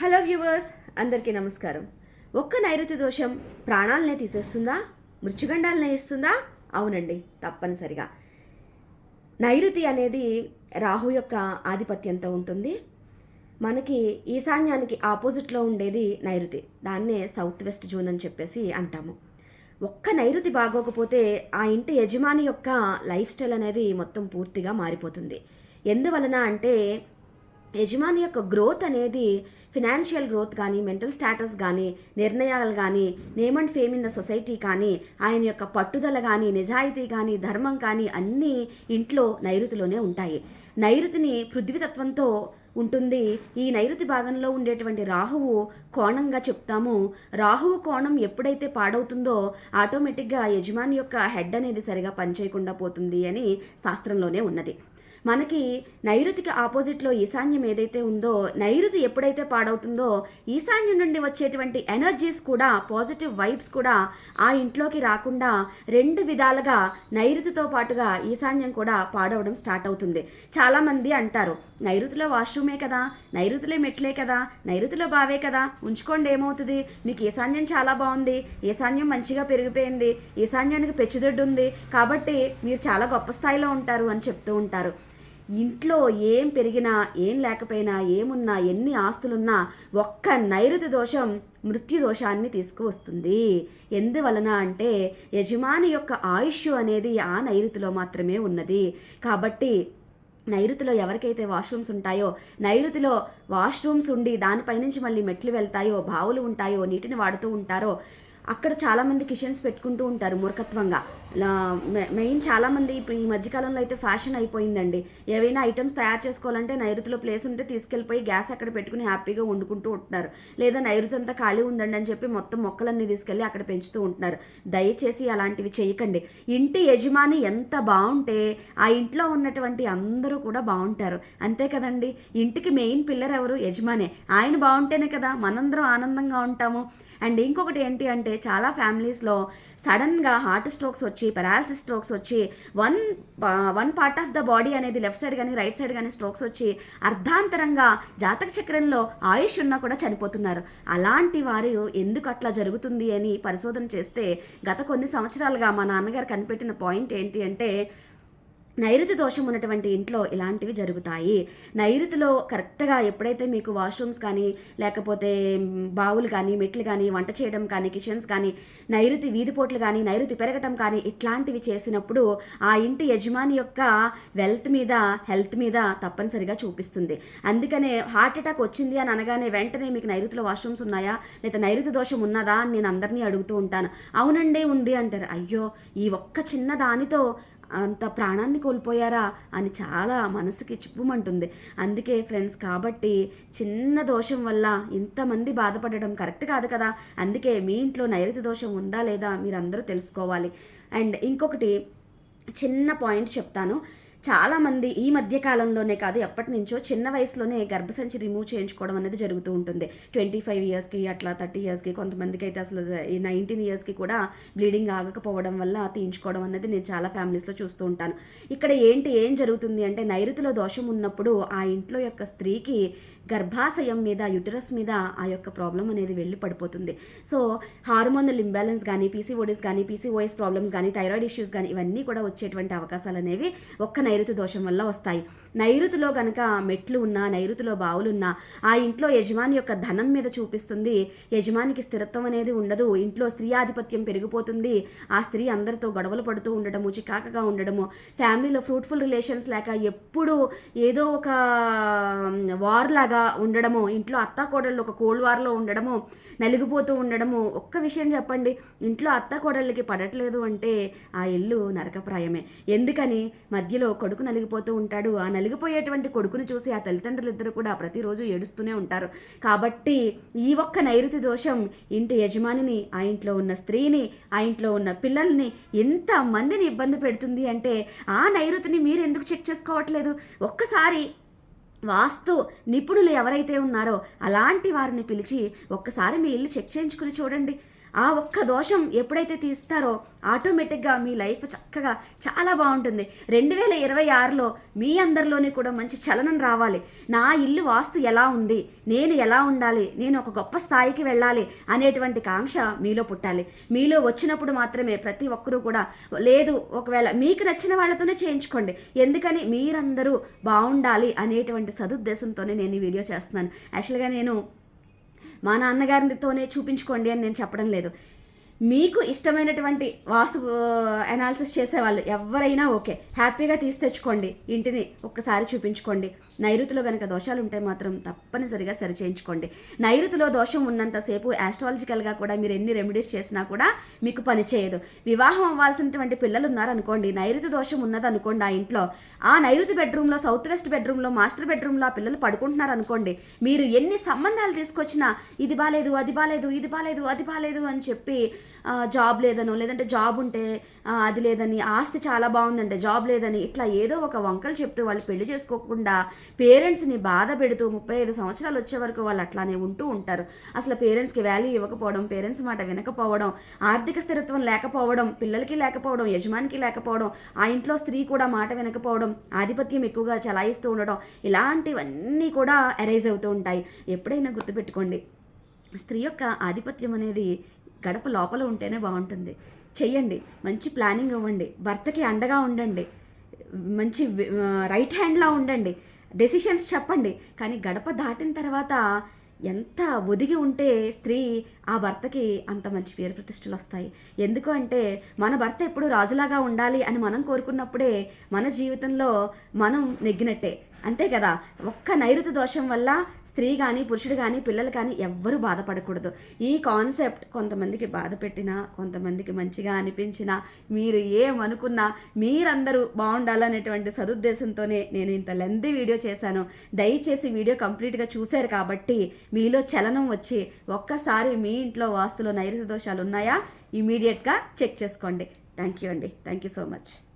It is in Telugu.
హలో వ్యూవర్స్ అందరికీ నమస్కారం. ఒక్క నైరుతి దోషం ప్రాణాలనే తీసేస్తుందా? మృత్యుగండాలనే ఇస్తుందా అవునండి తప్పనిసరిగా. నైరుతి అనేది రాహు యొక్క ఆధిపత్యంతో ఉంటుంది. మనకి ఈశాన్యానికి ఆపోజిట్లో ఉండేది నైరుతి. దాన్నే సౌత్ వెస్ట్ జోన్ అని చెప్పేసి అంటాము. ఒక్క నైరుతి బాగోకపోతే ఆ ఇంటి యజమాని యొక్క లైఫ్ స్టైల్ అనేది మొత్తం పూర్తిగా మారిపోతుంది. ఎందువలన అంటే యజమాని యొక్క గ్రోత్ అనేది ఫినాన్షియల్ గ్రోత్ కానీ మెంటల్ స్టేటస్ కానీ నిర్ణయాలు కానీ name and fame in the society కానీ ఆయన యొక్క పట్టుదల కానీ నిజాయితీ కానీ ధర్మం కానీ అన్నీ ఇంట్లో నైరుతిలోనే ఉంటాయి. నైరుతిని పృథ్వీతత్వంతో ఉంటుంది. ఈ నైరుతి భాగంలో ఉండేటువంటి రాహువు కోణంగా చెప్తాము. రాహువు కోణం ఎప్పుడైతే పాడవుతుందో ఆటోమేటిక్గా యజమాని యొక్క హెడ్ అనేది సరిగా పనిచేయకుండా పోతుంది అని శాస్త్రంలోనే ఉన్నది. మనకి నైరుతికి ఆపోజిట్లో ఈశాన్యం ఏదైతే ఉందో నైరుతి ఎప్పుడైతే పాడవుతుందో ఈశాన్యం నుండి వచ్చేటువంటి ఎనర్జీస్ కూడా పాజిటివ్ వైబ్స్ కూడా ఆ ఇంట్లోకి రాకుండా రెండు విధాలుగా నైరుతితో పాటుగా ఈశాన్యం కూడా పాడవడం స్టార్ట్ అవుతుంది. చాలామంది అంటారు నైరుతిలో వాష్రూమే కదా నైరుతిలో మెట్లే కదా నైరుతిలో బావే కదా ఉంచుకోండి ఏమవుతుంది? మీకు ఈశాన్యం చాలా బాగుంది ఈశాన్యం మంచిగా పెరిగిపోయింది ఈశాన్యానికి పెచ్చుదొడ్డు ఉంది కాబట్టి మీరు చాలా గొప్ప స్థాయిలో ఉంటారు అని చెప్తూ ఉంటారు. ఇంట్లో ఏం పెరిగినా ఏం లేకపోయినా ఏమున్నా ఎన్ని ఆస్తులున్నా ఒక్క నైరుతి దోషం మృత్యు దోషాన్ని తీసుకువస్తుంది. ఎందువలన అంటే యజమాని యొక్క ఆయుష్ అనేది ఆ నైరుతిలో మాత్రమే ఉన్నది. కాబట్టి నైరుతిలో ఎవరికైతే వాష్రూమ్స్ ఉంటాయో నైరుతిలో వాష్రూమ్స్ ఉండి దానిపైనుంచి మళ్ళీ మెట్లు వెళ్తాయో బావులు ఉంటాయో నీటిని వాడుతూ ఉంటారో అక్కడ చాలామంది కిచెన్స్ పెట్టుకుంటూ ఉంటారు మూర్ఖత్వంగా. మెయిన్ చాలామంది ఇప్పుడు ఈ మధ్యకాలంలో అయితే ఫ్యాషన్ అయిపోయిందండి. ఏవైనా ఐటమ్స్ తయారు చేసుకోవాలంటే నైరుతిలో ప్లేస్ ఉంటే తీసుకెళ్ళిపోయి గ్యాస్ అక్కడ పెట్టుకుని హ్యాపీగా వండుకుంటూ ఉంటున్నారు. లేదా నైరుతి అంతా ఖాళీ ఉందండి అని చెప్పి మొత్తం మొక్కలన్నీ తీసుకెళ్ళి అక్కడ పెంచుతూ ఉంటున్నారు. దయచేసి అలాంటివి చేయకండి. ఇంటి యజమాని ఎంత బాగుంటే ఆ ఇంట్లో ఉన్నటువంటి అందరూ కూడా బాగుంటారు. అంతే కదండి. ఇంటికి మెయిన్ పిల్లర్ ఎవరు యజమానే. ఆయన బాగుంటేనే కదా మనందరం ఆనందంగా ఉంటాము. అండ్ ఇంకొకటి ఏంటి అంటే చాలా ఫ్యామిలీస్లో సడన్గా హార్ట్ స్ట్రోక్స్ వచ్చి పెరాలసిస్ స్ట్రోక్స్ వచ్చి one one part of the body అనేది లెఫ్ట్ సైడ్ కానీ రైట్ సైడ్ కానీ స్ట్రోక్స్ వచ్చి అర్ధాంతరంగా జాతక చక్రంలో ఆయుష్ ఉన్నా కూడా చనిపోతున్నారు. అలాంటి వారు ఎందుకు అట్లా జరుగుతుంది అని పరిశోధన చేస్తే గత కొన్ని సంవత్సరాలుగా మా నాన్నగారు కనిపెట్టిన పాయింట్ ఏంటి అంటే నైరుతి దోషం ఉన్నటువంటి ఇంట్లో ఇలాంటివి జరుగుతాయి. నైరుతిలో కరెక్ట్గా ఎప్పుడైతే మీకు వాష్రూమ్స్ కానీ లేకపోతే బావులు కానీ మెట్లు కానీ వంట చేయడం కానీ కిచెన్స్ కానీ నైరుతి వీధిపోట్లు కానీ నైరుతి పెరగటం కానీ ఇట్లాంటివి చేసినప్పుడు ఆ ఇంటి యజమాని యొక్క వెల్త్ మీద హెల్త్ మీద తప్పనిసరిగా చూపిస్తుంది. అందుకనే హార్ట్ అటాక్ వచ్చింది అని అనగానే వెంటనే మీకు నైరుతిలో వాష్రూమ్స్ ఉన్నాయా? లేదా నైరుతి దోషం ఉన్నదా అని నేను అందరినీ అడుగుతూ ఉంటాను. అవునండి ఉంది అంటారు. అయ్యో ఈ ఒక్క చిన్న దానితో అంత ప్రాణాన్ని కోల్పోయారా అని చాలా మనసుకి చిప్పుమంటుంది అందుకే ఫ్రెండ్స్ కాబట్టి చిన్న దోషం వల్ల ఇంతమంది బాధపడడం కరెక్ట్ కాదు కదా? అందుకే మీ ఇంట్లో నైరుతి దోషం ఉందా లేదా మీరందరూ తెలుసుకోవాలి. అండ్ ఇంకొకటి చిన్న పాయింట్ చెప్తాను. చాలామంది ఈ మధ్య కాలంలోనే కాదు ఎప్పటి నుంచో చిన్న వయసులోనే గర్భసంచి రిమూవ్ చేయించుకోవడం అనేది జరుగుతూ ఉంటుంది. ట్వంటీ ఫైవ్ ఇయర్స్కి అట్లా థర్టీ ఇయర్స్కి కొంతమందికి అయితే అసలు నైన్టీన్ ఇయర్స్కి కూడా బ్లీడింగ్ ఆగకపోవడం వల్ల తీయించుకోవడం అనేది నేను చాలా ఫ్యామిలీస్లో చూస్తూ ఉంటాను. ఇక్కడ ఏంటి ఏం జరుగుతుంది అంటే నైరుతిలో దోషం ఉన్నప్పుడు ఆ ఇంట్లో యొక్క స్త్రీకి గర్భాశయం మీద యుటరస్ మీద ఆ యొక్క ప్రాబ్లం అనేది వెళ్ళి పడిపోతుంది. సో హార్మోనల్ ఇంబ్యాలెన్స్ కానీ పీసీఓడిస్ కానీ పీసీఓఎస్ ప్రాబ్లమ్స్ కానీ థైరాయిడ్ ఇష్యూస్ కానీ ఇవన్నీ కూడా వచ్చేటువంటి అవకాశాలు అనేవి ఒక్క నైరుతి దోషం వల్ల వస్తాయి. నైరుతిలో గనక మెట్లు ఉన్నా నైరుతిలో బావులున్నా ఆ ఇంట్లో యజమాని యొక్క ధనం మీద చూపిస్తుంది. యజమానికి స్థిరత్వం అనేది ఉండదు. ఇంట్లో స్త్రీ ఆధిపత్యం పెరిగిపోతుంది. ఆ స్త్రీ అందరితో గొడవలు పడుతూ ఉండడము చికాకగా ఉండడము ఫ్యామిలీలో ఫ్రూట్ఫుల్ రిలేషన్స్ లేక ఎప్పుడు ఏదో ఒక వార్ లాగా ఉండడము ఇంట్లో అత్త కోడళ్ళు ఒక కోల్డ్ వార్లో ఉండడము నలిగిపోతూ ఉండడము ఒక్క విషయం చెప్పండి. ఇంట్లో అత్త కోడళ్ళకి పడట్లేదు అంటే ఆ ఇల్లు నరకప్రాయమే. ఎందుకని? మధ్యలో కొడుకు నలిగిపోతూ ఉంటాడు. ఆ నలిగిపోయేటువంటి కొడుకును చూసి ఆ తల్లిదండ్రులు ఇద్దరు కూడా ప్రతిరోజు ఏడుస్తూనే ఉంటారు. కాబట్టి ఈ ఒక్క నైరుతి దోషం ఇంటి యజమానిని ఆ ఇంట్లో ఉన్న స్త్రీని ఆ ఇంట్లో ఉన్న పిల్లల్ని ఎంత మందిని ఇబ్బంది పెడుతుంది అంటే ఆ నైరుతిని మీరు ఎందుకు చెక్ చేసుకోవట్లేదు? ఒక్కసారి వాస్తు నిపుణులు ఎవరైతే ఉన్నారో అలాంటి వారిని పిలిచి ఒక్కసారి మీ ఇల్లు చెక్ చేయించుకుని చూడండి. ఆ ఒక్క దోషం ఎప్పుడైతే తీస్తారో ఆటోమేటిక్గా మీ లైఫ్ చక్కగా చాలా బాగుంటుంది. రెండు వేల ఇరవై ఆరులో మీ అందరిలోని కూడా మంచి చలనం రావాలి. నా ఇల్లు వాస్తు ఎలా ఉంది? నేను ఎలా ఉండాలి? నేను ఒక గొప్ప స్థాయికి వెళ్ళాలి అనేటువంటి కాంక్ష మీలో పుట్టాలి. మీలో వచ్చినప్పుడు మాత్రమే ప్రతి ఒక్కరూ కూడా లేదు ఒకవేళ మీకు నచ్చిన వాళ్ళతోనే చేయించుకోండి. ఎందుకని? మీరందరూ బాగుండాలి అనేటువంటి సదుద్దేశంతోనే నేను ఈ వీడియో చేస్తున్నాను. యాక్చువల్గా నేను మా నాన్నగారితోనే చూపించుకోండి అని నేను చెప్పడం లేదు. మీకు ఇష్టమైనటువంటి వాస్తు అనాలిసిస్ చేసేవాళ్ళు ఎవరైనా ఓకే. హ్యాపీగా తీసి తెచ్చుకోండి. ఇంటిని ఒక్కసారి చూపించుకోండి. నైరుతిలో కనుక దోషాలు ఉంటే మాత్రం తప్పనిసరిగా సరిచేయించుకోండి. నైరుతిలో దోషం ఉన్నంతసేపు యాస్ట్రాలజికల్గా కూడా మీరు ఎన్ని రెమెడీస్ చేసినా కూడా మీకు పనిచేయదు వివాహం అవ్వాల్సినటువంటి పిల్లలు ఉన్నారనుకోండి నైరుతి దోషం ఉన్నదనుకోండి ఆ ఇంట్లో ఆ నైరుతి బెడ్రూమ్లో సౌత్ వెస్ట్ బెడ్రూమ్లో మాస్టర్ బెడ్రూమ్లో ఆ పిల్లలు పడుకుంటున్నారు అనుకోండి మీరు ఎన్ని సంబంధాలు తీసుకొచ్చినా ఇది బాగాలేదు అది బాగాలేదు ఇది బాగాలేదు అది బాగాలేదు అని చెప్పి జాబ్ లేదనో లేదంటే జాబ్ ఉంటే అది లేదని ఆస్తి చాలా బాగుందంటే జాబ్ లేదని ఇట్లా ఏదో ఒక వంకలు చెప్తూ వాళ్ళు పెళ్ళి చేసుకోకుండా పేరెంట్స్ని బాధ పెడుతూ ముప్పై ఐదు సంవత్సరాలు వచ్చే వరకు వాళ్ళు అట్లానే ఉంటూ ఉంటారు. అసలు పేరెంట్స్కి వాల్యూ ఇవ్వకపోవడం పేరెంట్స్ మాట వినకపోవడం ఆర్థిక స్థిరత్వం లేకపోవడం పిల్లలకి లేకపోవడం యజమానికి లేకపోవడం ఆ ఇంట్లో స్త్రీ కూడా మాట వినకపోవడం ఆధిపత్యం ఎక్కువగా చలాయిస్తూ ఉండడం ఇలాంటివన్నీ కూడా అరైజ్ అవుతూ ఉంటాయి. ఎప్పుడైనా గుర్తుపెట్టుకోండి. స్త్రీ యొక్క ఆధిపత్యం అనేది గడప లోపల ఉంటేనే బాగుంటుంది. చెయ్యండి. మంచి ప్లానింగ్ ఇవ్వండి. భర్తకి అండగా ఉండండి. మంచి రైట్ హ్యాండ్లా ఉండండి. డెసిషన్స్ చెప్పండి. కానీ గడప దాటిన తర్వాత ఎంత ఒదిగి ఉంటే స్త్రీ ఆ భర్తకి అంత మంచి పేరు ప్రతిష్టలు వస్తాయి. ఎందుకు అంటే మన భర్త ఎప్పుడు రాజులాగా ఉండాలి అని మనం కోరుకున్నప్పుడే మన జీవితంలో మనం నెగ్గినట్టే. అంతే కదా. ఒక్క నైరుతి దోషం వల్ల స్త్రీ కానీ పురుషుడు కానీ పిల్లలు కానీ ఎవ్వరూ బాధపడకూడదు. ఈ కాన్సెప్ట్ కొంతమందికి బాధ పెట్టినా కొంతమందికి మంచిగా అనిపించినా మీరు ఏమనుకున్నా మీరందరూ బాగుండాలనేటువంటి సదుద్దేశంతోనే నేను ఇంత లెంది వీడియో చేశాను. దయచేసి వీడియో కంప్లీట్గా చూశారు కాబట్టి మీలో చలనం వచ్చి ఒక్కసారి మీ ఇంట్లో వాస్తులో నైరుతి దోషాలు ఉన్నాయా ఇమీడియట్గా చెక్ చేసుకోండి. థ్యాంక్ యూ అండి. Thank you so much